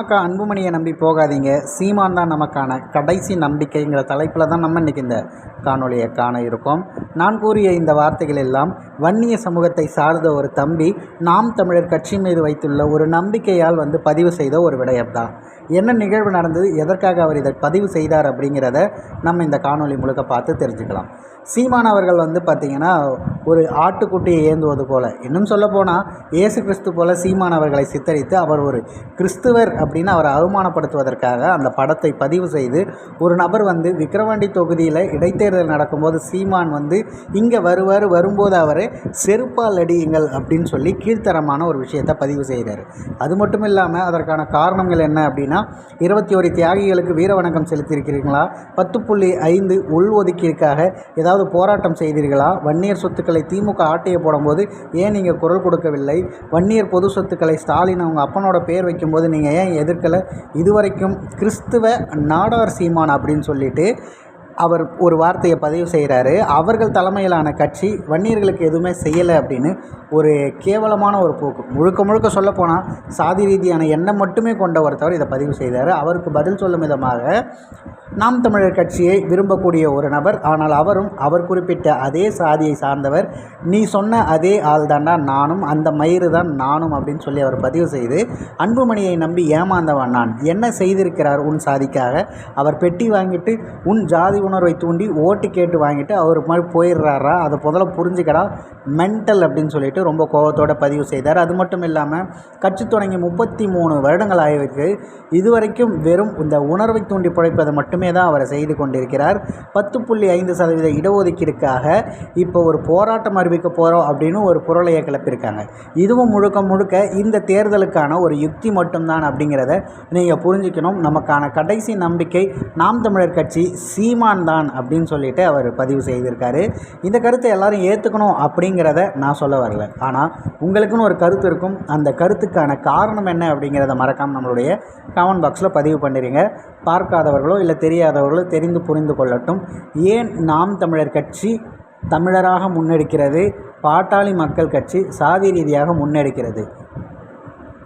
அக்கா அன்புமணியை நம்பி போகாதீங்க. சீமான் தான் நமக்கான கடைசி நம்பிக்கைங்கிற தலைப்பில் தான் நம்ம இன்றைக்கி இந்த காணொலியை காண இருக்கோம். நான் கூறிய இந்த வார்த்தைகள் எல்லாம் வன்னிய சமூகத்தை சார்ந்த ஒரு தம்பி நாம் தமிழர் கட்சி மீது வைத்துள்ள ஒரு நம்பிக்கையால் வந்து பதிவு செய்த ஒரு விடயம் தான் என்ன நிகழ்வு நடந்தது எதற்காக அவர் இதை பதிவு செய்தார் அப்படிங்கிறத நம்ம இந்த காணொலி முழுக்க பார்த்து தெரிஞ்சுக்கலாம். சீமான் அவர்கள் வந்து பார்த்திங்கன்னா ஒரு ஆட்டுக்குட்டியை ஏந்துவது போல் இன்னும் சொல்லப்போனால் இயேசு கிறிஸ்து போல சீமான் அவர்களை சித்தரித்து அவர் ஒரு கிறிஸ்துவர் அப்படின்னு அவரை அவமானப்படுத்துவதற்காக அந்த படத்தை பதிவு செய்து ஒரு நபர் வந்து விக்கிரவாண்டி தொகுதியில் இடைத்தேர்தல் நடக்கும்போது சீமான் வந்து இங்கே வருவார் வரும்போது அவரை செருப்பால் அடியுங்கள் அப்படின்னு சொல்லி கீழ்த்தரமான ஒரு விஷயத்தை பதிவு செய்கிறார் அது மட்டும் இல்லாமல் அதற்கான காரணங்கள் என்ன அப்படின்னா இருபத்தி ஒரு தியாகிகளுக்கு வீர வணக்கம் செலுத்தியிருக்கிறீங்களா பத்து புள்ளி ஐந்து உள்ஒதுக்கீடுக்காக ஏதாவது போராட்டம் செய்தீர்களா? வன்னியர் சொத்துக்களை திமுக ஆட்டையை போடும்போது ஏன் நீங்கள் குரல் கொடுக்கவில்லை? வன்னியர் பொது சொத்துக்களை ஸ்டாலின் அவங்க அப்பனோட பேர் வைக்கும்போது நீங்கள் ஏன் எதிர்க்கலை? இதுவரைக்கும் கிறிஸ்துவ நாடார் சீமான் அப்படின்னு சொல்லிட்டு அவர் ஒரு வார்த்தையை பதிவு செய்கிறாரு. அவர்கள் தலைமையிலான கட்சி வன்னியர்களுக்கு எதுவுமே செய்யலை அப்படின்னு ஒரு கேவலமான ஒரு போக்கு. முழுக்க முழுக்க சொல்லப்போனால் சாதி ரீதியான எண்ணம் மட்டுமே கொண்ட ஒருத்தவர் இதை பதிவு செய்தார். அவருக்கு பதில் சொல்லும் விதமாக நாம் தமிழர் கட்சியை விரும்பக்கூடிய ஒரு நபர். ஆனால் அவரும் அவர் குறிப்பிட்ட அதே சாதியை சார்ந்தவர். நீ சொன்ன அதே ஆள் தாண்டா நானும் அந்த மயிறு தான் நானும் அப்படின்னு சொல்லி அவர் பதிவு செய்து அன்புமணியை நம்பி ஏமாந்தவன் நான். என்ன செய்திருக்கிறார் உன் சாதிக்காக? அவர் பெட்டி வாங்கிட்டு உன் ஜாதி உணர்வை தூண்டி ஓட்டு கேட்டு வாங்கிட்டு அவர் மாதிரி போயிடுறாரா? அதை முதல்ல புரிஞ்சுக்கடா. மென்டல் அப்படின்னு சொல்லிட்டு ரொம்ப கோபத்தோடு பதிவு செய்தார். அது மட்டும் இல்லாமல் கட்சி தொடங்கி முப்பத்தி மூணு வருடங்கள் ஆகியிருக்கு இதுவரைக்கும் வெறும் இந்த உணர்வை தூண்டி பிழைப்பதை மட்டும் தான் அவரை செய்து கொண்டிருக்கிறார். பத்து புள்ளி ஐந்து சதவீத இடஒதுக்கீடுக்காக இப்போ ஒரு போராட்டம் அறிவிக்க போகிறோம் அப்படின்னு ஒரு புரளையை கிளப்பியிருக்காங்க. இதுவும் முழுக்க முழுக்க இந்த தேர்தலுக்கான ஒரு யுக்தி மட்டும்தான் அப்படிங்கிறத நீங்கள் புரிஞ்சுக்கணும். நமக்கான கடைசி நம்பிக்கை நாம் தமிழர் கட்சி சீமான் தான் அப்படின்னு சொல்லிட்டு அவர் பதிவு செய்திருக்காரு. இந்த கருத்தை எல்லாரும் ஏற்றுக்கணும் அப்படிங்கிறத நான் சொல்ல வரல. ஆனால் உங்களுக்குன்னு ஒரு கருத்து இருக்கும். அந்த கருத்துக்கான காரணம் என்ன அப்படிங்கிறத மறக்காமல் நம்மளுடைய கமெண்ட் பாக்ஸில் பதிவு பண்ணிடுங்க பார்க்காதவர்களோ இல்லை தெரியாதவர்கள் தெரிந்து புரிந்து கொள்ளட்டும். ஏன் நாம் தமிழர் கட்சி தமிழராக முன்னெடுக்கிறது? பாட்டாளி மக்கள் கட்சி சாதி ரீதியாக முன்னெடுக்கிறது.